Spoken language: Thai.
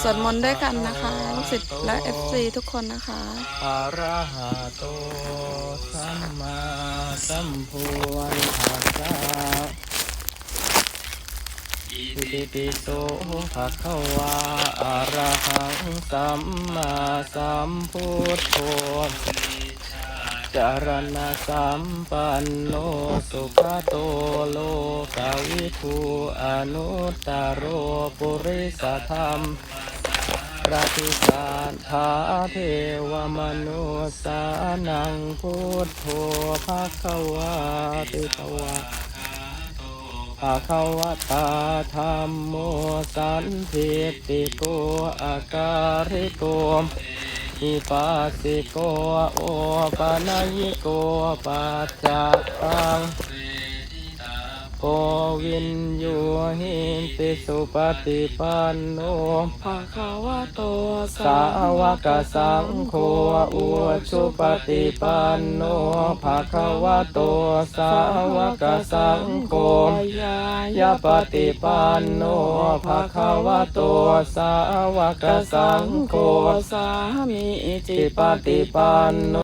สวดมนต์ด้วยกันนะคะลูกศิษย์และ FC ทุกคนนะคะอะระหะโตสัมมาสัมพุทธัสสะอิติปิโสภะคะวะอะระหังสัมมาสัมพุทโธจารณะสัมปันโนสุขโตโล วิทูอนุตตโรปุริสธรรมปฏิสานธาเทวมนุสานังพุทโธภาควาติภวะภาควตาธรรมโมสันทิติโกอาการิโกอิปัสสิโกโอปะนยิโกปัจจักตัง โอวินยูหินติสุปฏิปันโนภะคะวะโตสาวกสังโฆอุชุปฏิปันโนภะคะวะโตสาวกสังโฆยะปฏิปันโนภะคะวะโตสาวกสังโฆสามิจิปฏิปันโน